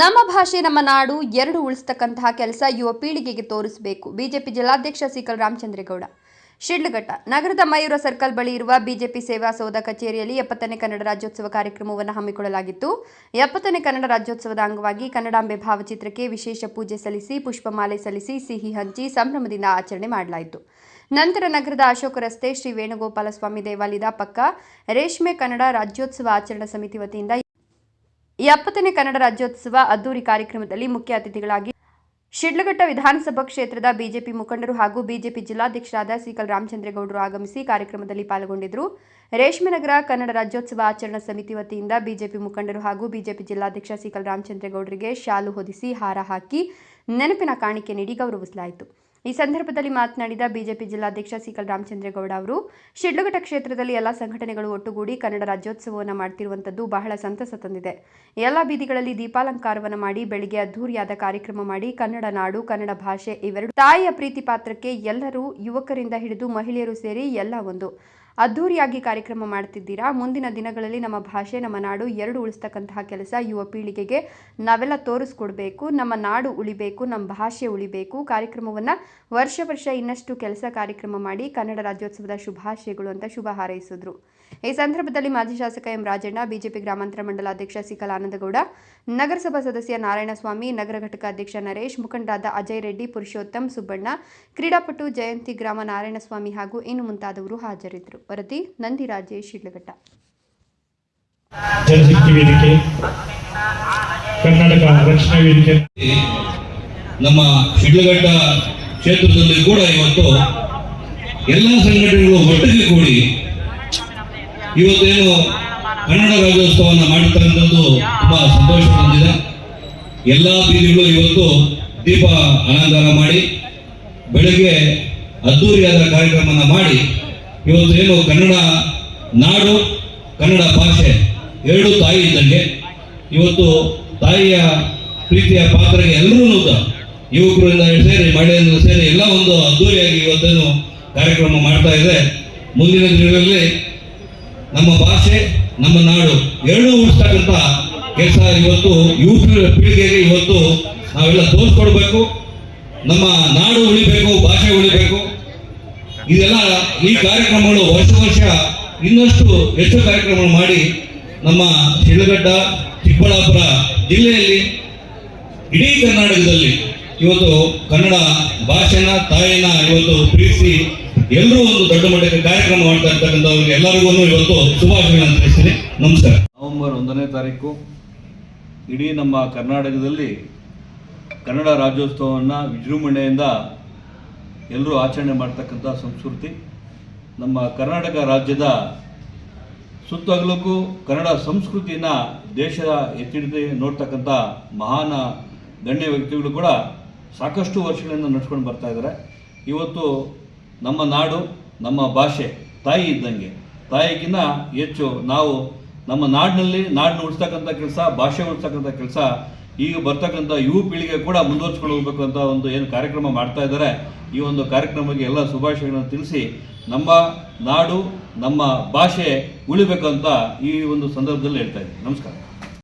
ನಮ್ಮ ಭಾಷೆ, ನಮ್ಮ ನಾಡು ಎರಡು ಉಳಿಸ್ತಕ್ಕಂತಹ ಕೆಲಸ ಯುವ ಪೀಳಿಗೆಗೆ ತೋರಿಸಬೇಕು. ಬಿಜೆಪಿ ಜಿಲ್ಲಾಧ್ಯಕ್ಷ ಸಿಕಲ್ ರಾಮಚಂದ್ರೇಗೌಡ. ಶಿಡ್ಲಘಟ್ಟ, ನಗರದ ಮಯೂರ ಸರ್ಕಲ್ ಬಳಿ ಇರುವ ಬಿಜೆಪಿ ಸೇವಾ ಸೌಧ ಕಚೇರಿಯಲ್ಲಿ ಎಪ್ಪತ್ತನೇ ಕನ್ನಡ ರಾಜ್ಯೋತ್ಸವ ಕಾರ್ಯಕ್ರಮವನ್ನು ಹಮ್ಮಿಕೊಳ್ಳಲಾಗಿತ್ತು. ಎಪ್ಪತ್ತನೇ ಕನ್ನಡ ರಾಜ್ಯೋತ್ಸವದ ಅಂಗವಾಗಿ ಕನ್ನಡಾಂಬೆ ಭಾವಚಿತ್ರಕ್ಕೆ ವಿಶೇಷ ಪೂಜೆ ಸಲ್ಲಿಸಿ, ಪುಷ್ಪಮಾಲೆ ಸಲ್ಲಿಸಿ, ಸಿಹಿ ಹಂಚಿ ಸಂಭ್ರಮದಿಂದ ಆಚರಣೆ ಮಾಡಲಾಯಿತು. ನಂತರ ನಗರದ ಅಶೋಕ ರಸ್ತೆ ಶ್ರೀ ವೇಣುಗೋಪಾಲ ಸ್ವಾಮಿ ದೇವಾಲಯದ ಪಕ್ಕ ರೇಷ್ಮೆ ಕನ್ನಡ ರಾಜ್ಯೋತ್ಸವ ಆಚರಣಾ ಸಮಿತಿ ವತಿಯಿಂದ ಎಪ್ಪತ್ತನೇ ಕನ್ನಡ ರಾಜ್ಯೋತ್ಸವ ಅದ್ದೂರಿ ಕಾರ್ಯಕ್ರಮದಲ್ಲಿ ಮುಖ್ಯ ಅತಿಥಿಗಳಾಗಿ ಶಿಡ್ಲಘಟ್ಟ ವಿಧಾನಸಭಾ ಕ್ಷೇತ್ರದ ಬಿಜೆಪಿ ಮುಖಂಡರು ಹಾಗೂ ಬಿಜೆಪಿ ಜಿಲ್ಲಾಧ್ಯಕ್ಷರಾದ ಸಿಕಲ್ ರಾಮಚಂದ್ರೇಗೌಡರು ಆಗಮಿಸಿ ಕಾರ್ಯಕ್ರಮದಲ್ಲಿ ಪಾಲ್ಗೊಂಡಿದ್ದರು. ರೇಷ್ಮೆನಗರ ಕನ್ನಡ ರಾಜ್ಯೋತ್ಸವ ಆಚರಣಾ ಸಮಿತಿ ವತಿಯಿಂದ ಬಿಜೆಪಿ ಮುಖಂಡರು ಹಾಗೂ ಬಿಜೆಪಿ ಜಿಲ್ಲಾಧ್ಯಕ್ಷ ಸಿಕಲ್ ರಾಮಚಂದ್ರೇಗೌಡರಿಗೆ ಶಾಲು ಹೊದಿಸಿ ಹಾರ ಹಾಕಿ ನೆನಪಿನ ಕಾಣಿಕೆ ನೀಡಿ ಗೌರವಿಸಲಾಯಿತು. ಈ ಸಂದರ್ಭದಲ್ಲಿ ಮಾತನಾಡಿದ ಬಿಜೆಪಿ ಜಿಲ್ಲಾಧ್ಯಕ್ಷ ಸಿಕಲ್ ರಾಮಚಂದ್ರೇಗೌಡ ಅವರು, ಶಿಡ್ಲಘಟ್ಟ ಕ್ಷೇತ್ರದಲ್ಲಿ ಎಲ್ಲ ಸಂಘಟನೆಗಳು ಒಟ್ಟುಗೂಡಿ ಕನ್ನಡ ರಾಜ್ಯೋತ್ಸವವನ್ನು ಮಾಡ್ತಿರುವಂಥದ್ದು ಬಹಳ ಸಂತಸ ತಂದಿದೆ. ಎಲ್ಲ ಬೀದಿಗಳಲ್ಲಿ ದೀಪಾಲಂಕಾರವನ್ನು ಮಾಡಿ, ಬೆಳಿಗ್ಗೆ ಅದ್ದೂರಿಯಾದ ಕಾರ್ಯಕ್ರಮ ಮಾಡಿ, ಕನ್ನಡ ನಾಡು, ಕನ್ನಡ ಭಾಷೆ ಇವೆರಡು ತಾಯಿಯ ಪ್ರೀತಿ ಪಾತ್ರಕ್ಕೆ ಎಲ್ಲರೂ ಯುವಕರಿಂದ ಹಿಡಿದು ಮಹಿಳೆಯರು ಸೇರಿ ಎಲ್ಲ ಒಂದು. ಅದ್ಧೂರಿಯಾಗಿ ಕಾರ್ಯಕ್ರಮ ಮಾಡ್ತಿದ್ದೀರಾ? ಮುಂದಿನ ದಿನಗಳಲ್ಲಿ ನಮ್ಮ ಭಾಷೆ, ನಮ್ಮ ನಾಡು ಎರಡು ಉಳಿಸ್ತಕ್ಕಂತಹ ಕೆಲಸ ಯುವ ಪೀಳಿಗೆಗೆ ನಾವೆಲ್ಲ ತೋರಿಸ್ಕೊಡ್ಬೇಕು. ನಮ್ಮ ನಾಡು ಉಳಿಬೇಕು, ನಮ್ಮ ಭಾಷೆ ಉಳಿಬೇಕು. ಕಾರ್ಯಕ್ರಮವನ್ನು ವರ್ಷ ವರ್ಷ ಇನ್ನಷ್ಟು ಕೆಲಸ ಕಾರ್ಯಕ್ರಮ ಮಾಡಿ ಕನ್ನಡ ರಾಜ್ಯೋತ್ಸವದ ಶುಭಾಶಯಗಳು ಅಂತ ಶುಭ ಹಾರೈಸಿದ್ರು. ಈ ಸಂದರ್ಭದಲ್ಲಿ ಮಾಜಿ ಶಾಸಕ ಎಂ ರಾಜಣ್ಣ, ಬಿಜೆಪಿ ಗ್ರಾಮಾಂತರ ಮಂಡಲ ಅಧ್ಯಕ್ಷ ಸಿಕಲ್ ಆನಂದಗೌಡ ನಗರಸಭಾ ಸದಸ್ಯ ನಾರಾಯಣಸ್ವಾಮಿ, ನಗರ ಘಟಕ ಅಧ್ಯಕ್ಷ ನರೇಶ್, ಮುಖಂಡರಾದ ಅಜಯ್ ರೆಡ್ಡಿ, ಪುರುಷೋತ್ತಮ್ ಸುಬ್ಬಣ್ಣ, ಕ್ರೀಡಾಪಟು ಜಯಂತಿ ಗ್ರಾಮ ನಾರಾಯಣಸ್ವಾಮಿ ಹಾಗೂ ಇನ್ನು ಮುಂತಾದವರು ಹಾಜರಿದ್ದರು. ವರದಿ ನಂದಿರಾಜೇಶ್ ಶಿಡ್ಲಘಟ್ಟ. ಜನಶಕ್ತಿ ವೇದಿಕೆ ಕರ್ನಾಟಕ ರಕ್ಷಣಾ ವೇದಿಕೆ. ನಮ್ಮ ಶಿಡ್ಲಘಟ್ಟ ಕ್ಷೇತ್ರದಲ್ಲಿ ಕೂಡ ಇವತ್ತು ಎಲ್ಲ ಸಂಘಟನೆಗಳು ಒಟ್ಟಿಗೆ ಕೂಡಿ ಇವತ್ತೇನು ಕನ್ನಡ ರಾಜ್ಯೋತ್ಸವವನ್ನು ಮಾಡಿರ್ತಕ್ಕಂಥದ್ದು ತುಂಬಾ ಸಂತೋಷ ತಂದಿದೆ. ಎಲ್ಲ ಬೀದಿಗಳು ಇವತ್ತು ದೀಪ ಅಲಂಕಾರ ಮಾಡಿ ಬೆಳಗ್ಗೆ ಅದ್ದೂರಿಯಾದ ಕಾರ್ಯಕ್ರಮನ ಮಾಡಿ ಇವತ್ತು ಏನು ಕನ್ನಡ ನಾಡು, ಕನ್ನಡ ಭಾಷೆ ಎರಡು ತಾಯಿ ಇದ್ದಂಗೆ. ಇವತ್ತು ತಾಯಿಯ ಪ್ರೀತಿಯ ಪಾತ್ರಗೆ ಎಲ್ಲರೂ ಯುವಕರಿಂದ ಸೇರಿ ಮಹಿಳೆಯಿಂದ ಸೇರಿ ಎಲ್ಲ ಒಂದು ಅದ್ದೂರಿಯಾಗಿ ಇವತ್ತೇನು ಕಾರ್ಯಕ್ರಮ ಮಾಡ್ತಾ ಇದೆ. ಮುಂದಿನ ದಿನಗಳಲ್ಲಿ ನಮ್ಮ ಭಾಷೆ, ನಮ್ಮ ನಾಡು ಎರಡೂ ಉಳಿಸ್ತಕ್ಕಂಥ ಕೆಲಸ ಇವತ್ತು ಯುವ ಪೀಳಿಗೆಗೆ ಇವತ್ತು ನಾವೆಲ್ಲ ತೋರಿಸ್ಕೊಡ್ಬೇಕು. ನಮ್ಮ ನಾಡು ಉಳಿಬೇಕು, ಭಾಷೆ ಉಳಿಬೇಕು. ಇದೆಲ್ಲ ಈ ಕಾರ್ಯಕ್ರಮಗಳು ವರ್ಷ ವರ್ಷ ಇನ್ನಷ್ಟು ಹೆಚ್ಚು ಕಾರ್ಯಕ್ರಮಗಳು ಮಾಡಿ ನಮ್ಮ ಶಿಡ್ಲಘಟ್ಟ, ಚಿಕ್ಕಬಳ್ಳಾಪುರ ಜಿಲ್ಲೆಯಲ್ಲಿ ಇಡೀ ಕರ್ನಾಟಕದಲ್ಲಿ ಇವತ್ತು ಕನ್ನಡ ಭಾಷೆನ, ತಾಯಿನ ಇವತ್ತು ಪ್ರೀತಿಸಿ ಎಲ್ಲರೂ ಒಂದು ದೊಡ್ಡ ಮಟ್ಟಕ್ಕೆ ಕಾರ್ಯಕ್ರಮ ಮಾಡ್ತಾ ಇರ್ತಕ್ಕಂಥವ್ರಿಗೆ ಎಲ್ಲರಿಗೂ ಇವತ್ತು ಶುಭಾಶಯಗಳನ್ನು ತಿಳಿಸ್ತೀನಿ. ನಮಸ್ಕಾರ. ನವೆಂಬರ್ ಒಂದನೇ ತಾರೀಕು ಇಡೀ ನಮ್ಮ ಕರ್ನಾಟಕದಲ್ಲಿ ಕನ್ನಡ ರಾಜ್ಯೋತ್ಸವವನ್ನು ವಿಜೃಂಭಣೆಯಿಂದ ಎಲ್ಲರೂ ಆಚರಣೆ ಮಾಡ್ತಕ್ಕಂಥ ಸಂಸ್ಕೃತಿ. ನಮ್ಮ ಕರ್ನಾಟಕ ರಾಜ್ಯದ ಸುತ್ತಗಲಕ್ಕೂ ಕನ್ನಡ ಸಂಸ್ಕೃತಿನ ದೇಶದ ಎತ್ತಿಡದೆ ನೋಡ್ತಕ್ಕಂಥ ಮಹಾನ್ ಗಣ್ಯ ವ್ಯಕ್ತಿಗಳು ಕೂಡ ಸಾಕಷ್ಟು ವರ್ಷಗಳಿಂದ ನಡ್ಸ್ಕೊಂಡು ಬರ್ತಾ ಇದ್ದಾರೆ. ಇವತ್ತು ನಮ್ಮ ನಾಡು, ನಮ್ಮ ಭಾಷೆ ತಾಯಿ ಇದ್ದಂಗೆ. ತಾಯಿಗಿನ್ನ ಹೆಚ್ಚು ನಾವು ನಮ್ಮ ನಾಡಿನಲ್ಲಿ ನಾಡನ್ನ ಉಳಿಸ್ತಕ್ಕಂಥ ಕೆಲಸ, ಭಾಷೆ ಉಳಿಸ್ತಕ್ಕಂಥ ಕೆಲಸ ಈಗ ಬರ್ತಕ್ಕಂಥ ಯುವ ಪೀಳಿಗೆ ಕೂಡ ಮುಂದುವರ್ಸ್ಕೊಂಡು ಹೋಗ್ಬೇಕು ಅಂತ ಒಂದು ಏನು ಕಾರ್ಯಕ್ರಮ ಮಾಡ್ತಾ ಇದ್ದಾರೆ. ಈ ಒಂದು ಕಾರ್ಯಕ್ರಮಕ್ಕೆ ಎಲ್ಲ ಶುಭಾಶಯಗಳನ್ನು ತಿಳಿಸಿ ನಮ್ಮ ನಾಡು, ನಮ್ಮ ಭಾಷೆ ಉಳಿಬೇಕು ಅಂತ ಈ ಒಂದು ಸಂದರ್ಭದಲ್ಲಿ ಹೇಳ್ತಾ ಇದ್ದೀನಿ. ನಮಸ್ಕಾರ.